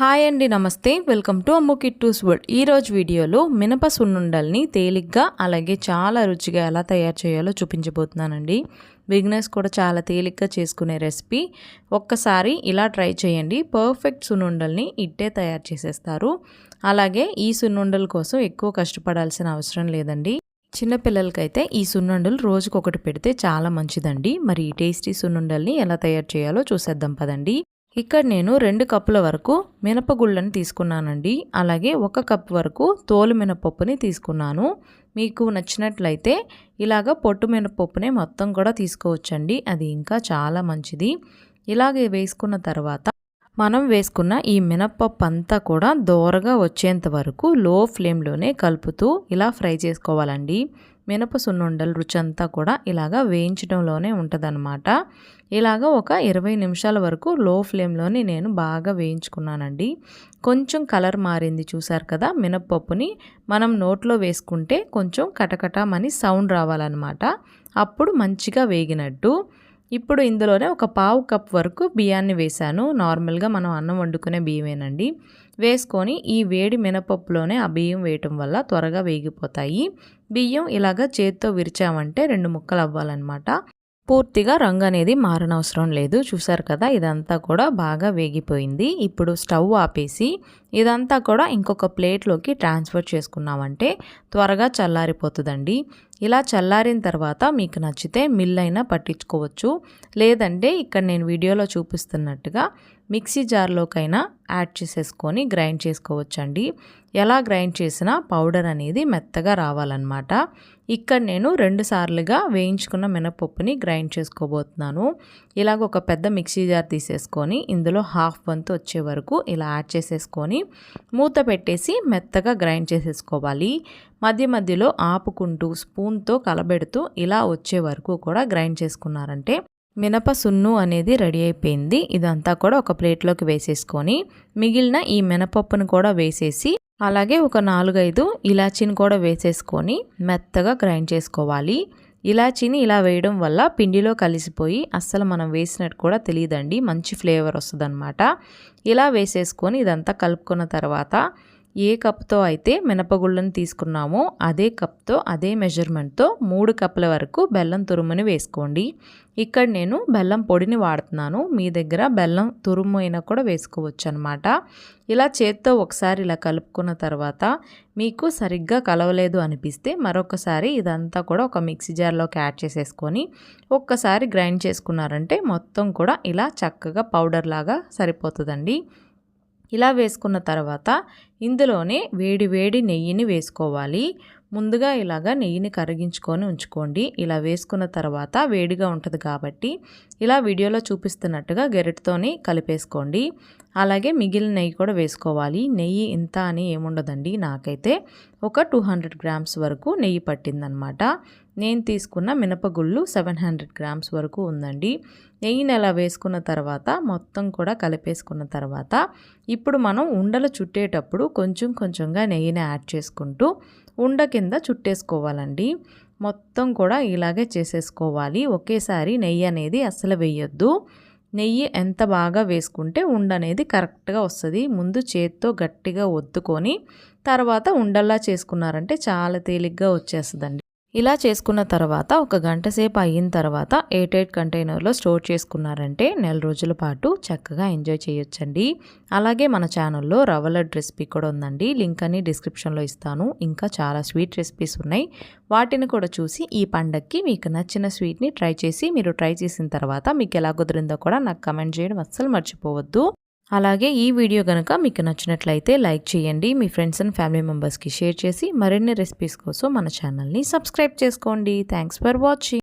Hi అండి namaste. Welcome to Ammu Kittoos world. ఈరోజు వీడియోలో మినప సున్నుండల్ని తేలిగ్గా అలాగే చాలా రుచిగా ఎలా తయారు చేయాలో చూపించబోతున్నానండి. బిగినర్స్ కూడా చాలా తేలిగ్గా చేసుకునే రెసిపీ. ఒక్కసారి ఇలా ట్రై చేయండి. పర్ఫెక్ట్ సున్నుండల్ని ఇట్టే తయారు చేసేస్తారు. అలాగే ఈ సున్నుండల కోసం ఎక్కువ కష్టపడాల్సిన అవసరం లేదండి. చిన్నపిల్లలకైతే ఈ సున్నుండలు రోజుకొకటి పెడితే చాలా మంచిదండి. మరి ఈ టేస్టీ సున్నుండల్ని ఎలా తయారు చేయాలో చూసేద్దాం పదండి. ఇక్కడ నేను రెండు కప్పుల వరకు మినపగుళ్ళని తీసుకున్నానండి. అలాగే ఒక కప్ వరకు తోలు మినపప్పుని తీసుకున్నాను. మీకు నచ్చినట్లయితే ఇలాగ పొట్టు మినపప్పునే మొత్తం కూడా తీసుకోవచ్చండి. అది ఇంకా చాలా మంచిది. ఇలాగే వేసుకున్న తర్వాత మనం వేసుకున్న ఈ మినప్పప్పు అంతా కూడా దోరగా వచ్చేంత వరకు లో ఫ్లేమ్లోనే కలుపుతూ ఇలా ఫ్రై చేసుకోవాలండి. మినప సున్నుండలు రుచి అంతా కూడా ఇలాగ వేయించడంలోనే ఉంటుందన్నమాట. ఇలాగ ఒక ఇరవై నిమిషాల వరకు లో ఫ్లేమ్లోని నేను బాగా వేయించుకున్నానండి. కొంచెం కలర్ మారింది చూసారు కదా మినప్పప్పుని. మనం నోట్లో వేసుకుంటే కొంచెం కటకటమని సౌండ్ రావాలన్నమాట. అప్పుడు మంచిగా వేగినట్టు. ఇప్పుడు ఇందులోనే ఒక పావు కప్ వరకు బియ్యాన్ని వేశాను. నార్మల్గా మనం అన్నం వండుకునే బియ్యమేనండి. వేసుకొని ఈ వేడి మినపప్పులోనే ఆ బియ్యం వేయటం వల్ల త్వరగా వేగిపోతాయి. బియ్యం ఇలాగ చేత్తో విరిచామంటే రెండు ముక్కలు అవ్వాలన్నమాట. పూర్తిగా రంగు అనేది మారనవసరం లేదు. చూసారు కదా ఇదంతా కూడా బాగా వేగిపోయింది. ఇప్పుడు స్టవ్ ఆపేసి ఇదంతా కూడా ఇంకొక ప్లేట్లోకి ట్రాన్స్ఫర్ చేసుకున్నామంటే త్వరగా చల్లారిపోతుందండి. ఇలా చల్లారిన తర్వాత మీకు నచ్చితే మిల్ అయినా పట్టించుకోవచ్చు. లేదంటే ఇక్కడ నేను వీడియోలో చూపిస్తున్నట్టుగా మిక్సీ జార్లోకైనా యాడ్ చేసేసుకొని గ్రైండ్ చేసుకోవచ్చండి. ఎలా గ్రైండ్ చేసినా పౌడర్ అనేది మెత్తగా రావాలన్నమాట. ఇక్కడ నేను రెండు సార్లుగా వేయించుకున్న మినపప్పుని గ్రైండ్ చేసుకోబోతున్నాను. ఇలాగ ఒక పెద్ద మిక్సీ జార్ తీసేసుకొని ఇందులో హాఫ్ వంతు వచ్చే వరకు ఇలా యాడ్ చేసేసుకొని మూత పెట్టేసి మెత్తగా గ్రైండ్ చేసేసుకోవాలి. మధ్య మధ్యలో ఆపుకుంటూ స్పూన్తో కలబెడుతూ ఇలా వచ్చే వరకు కూడా గ్రైండ్ చేసుకున్నారంటే మినప సున్ను అనేది రెడీ అయిపోయింది. ఇదంతా కూడా ఒక ప్లేట్లోకి వేసేసుకొని మిగిలిన ఈ మినపప్పును కూడా వేసేసి అలాగే ఒక నాలుగైదు ఇలాచీని కూడా వేసేసుకొని మెత్తగా గ్రైండ్ చేసుకోవాలి. ఇలాచీని ఇలా వేయడం వల్ల పిండిలో కలిసిపోయి అస్సలు మనం వేసినట్టు కూడా తెలియదండి. మంచి ఫ్లేవర్ వస్తుందన్నమాట. ఇలా వేసేసుకొని ఇదంతా కలుపుకున్న తర్వాత ఏ కప్తో అయితే మినపగుళ్ళను తీసుకున్నామో అదే కప్తో అదే మెజర్మెంట్తో మూడు కప్పుల వరకు బెల్లం తురుముని వేసుకోండి. ఇక్కడ నేను బెల్లం పొడిని వాడుతున్నాను. మీ దగ్గర బెల్లం తురుము అయినా కూడా వేసుకోవచ్చు అనమాట ఇలా చేత్తో ఒకసారి ఇలా కలుపుకున్న తర్వాత మీకు సరిగ్గా కలవలేదు అనిపిస్తే మరొకసారి ఇదంతా కూడా ఒక మిక్సీ జార్లోకి యాడ్ చేసేసుకొని ఒక్కసారి గ్రైండ్ చేసుకున్నారంటే మొత్తం కూడా ఇలా చక్కగా పౌడర్ లాగా సరిపోతుందండి. ఇలా వేసుకున్న తర్వాత ఇందులోనే వేడి వేడి నెయ్యిని వేసుకోవాలి. ముందుగా ఇలాగ నెయ్యిని కరిగించుకొని ఉంచుకోండి. ఇలా వేసుకున్న తర్వాత వేడిగా ఉంటుంది కాబట్టి ఇలా వీడియోలో చూపిస్తున్నట్టుగా గెరెట్తోని కలిపేసుకోండి. అలాగే మిగిలిన నెయ్యి కూడా వేసుకోవాలి. నెయ్యి ఇంత అని ఏముండదండి. నాకైతే ఒక టూ హండ్రెడ్ గ్రామ్స్ వరకు నెయ్యి పట్టిందనమాట. నేను తీసుకున్న మినపగుళ్ళు సెవెన్ హండ్రెడ్ గ్రామ్స్ వరకు ఉందండి. నెయ్యిని అలా వేసుకున్న తర్వాత మొత్తం కూడా కలిపేసుకున్న తర్వాత ఇప్పుడు మనం ఉండలు చుట్టేటప్పుడు కొంచెం కొంచెంగా నెయ్యిని యాడ్ చేసుకుంటూ ఉండ కింద చుట్టేసుకోవాలండి. మొత్తం కూడా ఇలాగే చేసేసుకోవాలి. ఒకేసారి నెయ్యి అనేది అస్సలు వేయొద్దు. నెయ్యి ఎంత బాగా వేసుకుంటే ఉండ అనేది కరెక్ట్గా వస్తుంది. ముందు చేత్తో గట్టిగా ఒత్తుకొని తర్వాత ఉండల్లా చేసుకున్నారంటే చాలా తేలిగ్గా వచ్చేస్తుందండి. ఇలా చేసుకున్న తర్వాత ఒక గంట సేపు అయిన తర్వాత ఎయిట్ ఎయిట్ కంటైనర్లో స్టోర్ చేసుకున్నారంటే నెల రోజుల పాటు చక్కగా ఎంజాయ్ చేయొచ్చండి. అలాగే మన ఛానల్లో రవ్వ రెసిపీ కూడా ఉందండి. లింక్ అని డిస్క్రిప్షన్లో ఇస్తాను. ఇంకా చాలా స్వీట్ రెసిపీస్ ఉన్నాయి. వాటిని కూడా చూసి ఈ పండక్కి మీకు నచ్చిన స్వీట్ని ట్రై చేసి మీరు ట్రై చేసిన తర్వాత మీకు ఎలా కుదిరిందో కూడా నాకు కమెంట్ చేయడం అస్సలు మర్చిపోవద్దు. అలాగే ఈ వీడియో కనుక మీకు నచ్చినట్లయితే లైక్ చేయండి మీ ఫ్రెండ్స్ అండ్ ఫ్యామిలీ మెంబర్స్కి షేర్ చేసి మరిన్ని రెసిపీస్ కోసం మన ఛానల్ని సబ్స్క్రైబ్ చేసుకోండి. Thanks for watching.